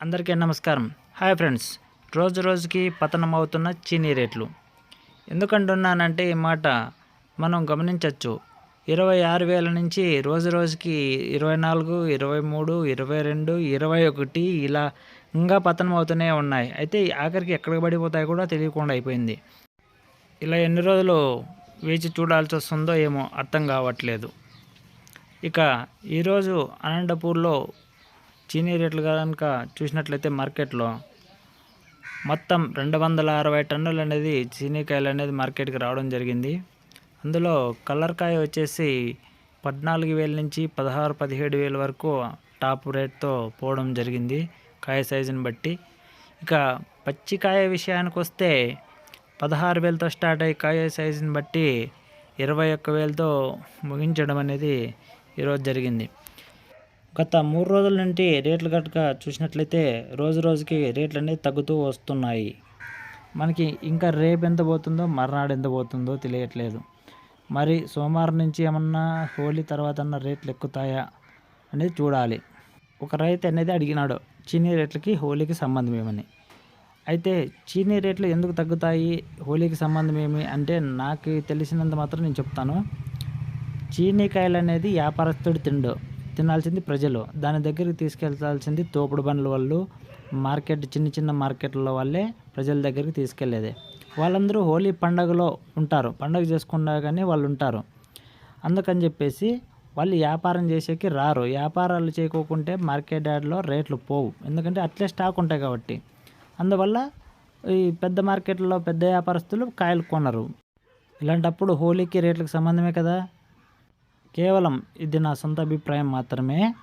అందరికీ నమస్కారం. Hi friends. రోజు రోజుకి పతనం అవుతున్న చీనీ రేట్లు. ఎందుకంటున్నానంటే ఈ మాట మనం గమనించవచ్చు ఇరవై ఆరు వేల నుంచి రోజు రోజుకి ఇరవై నాలుగు ఇరవై మూడు ఇరవై రెండు ఇరవై ఒకటి ఇలా ఇంకా పతనం అవుతూనే ఉన్నాయి. అయితే ఆఖరికి ఎక్కడికి పడిపోతాయి కూడా తెలియకుండా అయిపోయింది. ఇలా ఎన్ని రోజులు వేచి చూడాల్సి వస్తుందో ఏమో అర్థం కావట్లేదు. ఇక ఈరోజు అనంతపూర్లో చీనీ రేట్లు కనుక చూసినట్లయితే మార్కెట్లో మొత్తం రెండు వందల అరవై టన్నులు అనేది చీనీకాయలు అనేది మార్కెట్కి రావడం జరిగింది. అందులో కలర్ కాయ వచ్చేసి పద్నాలుగు వేల నుంచి పదహారు పదిహేడు వేల వరకు టాప్ రేట్తో పోవడం జరిగింది కాయ సైజుని బట్టి. ఇక పచ్చికాయ విషయానికి వస్తే పదహారు వేలతో స్టార్ట్ అయ్యి కాయ సైజుని బట్టి ఇరవై ఒక్క వేలతో ముగించడం అనేది ఈరోజు జరిగింది. గత మూడు రోజుల నుండి రేట్లు కనుక చూసినట్లయితే రోజు రోజుకి రేట్లు అనేది తగ్గుతూ వస్తున్నాయి. మనకి ఇంకా రేపు ఎంత పోతుందో మర్నాడు ఎంత పోతుందో తెలియట్లేదు. మరి సోమవారం నుంచి ఏమన్నా హోలీ తర్వాత అన్న రేట్లు ఎక్కుతాయా అనేది చూడాలి. ఒక రైతు అనేది అడిగినాడు చీనీ రేట్లకి హోలీకి సంబంధం ఏమని? అయితే చీనీ రేట్లు ఎందుకు తగ్గుతాయి హోలీకి సంబంధం ఏమి అంటే నాకు తెలిసినంత మాత్రం నేను చెప్తాను. చీనీకాయలు అనేది వ్యాపారస్తుడు తిండు. తినాల్సింది ప్రజలు. దాని దగ్గరికి తీసుకెళ్ళాల్సింది తోపుడు బండ్ల వాళ్ళు. మార్కెట్ చిన్న చిన్న మార్కెట్ల వాళ్ళే ప్రజల దగ్గరికి తీసుకెళ్ళేది. వాళ్ళందరూ హోలీ పండగలో ఉంటారు. పండగ చేసుకున్నా కానీ వాళ్ళు ఉంటారు. అందుకని చెప్పేసి వాళ్ళు వ్యాపారం చేసేకి రారు. వ్యాపారాలు చేయకోకుంటే మార్కెట్ యార్డ్లో రేట్లు పోవు. ఎందుకంటే అట్లే స్టాక్ ఉంటాయి కాబట్టి. అందువల్ల ఈ పెద్ద మార్కెట్లో పెద్ద వ్యాపారస్తులు కాయలు కొనరు. ఇలాంటప్పుడు హోలీకి రేట్లకు సంబంధమే కదా? కేవలం ఇది నా సొంత అభిప్రాయం మాత్రమే.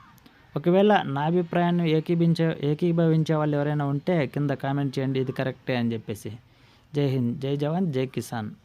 ఒకవేళ నా అభిప్రాయాన్ని ఏకీభించే ఏకీభవించే వాళ్ళు ఎవరైనా ఉంటే కింద కామెంట్ చేయండి ఇది కరెక్టే అని చెప్పేసి. జై హింద్ జై జవాన్ జై కిసాన్.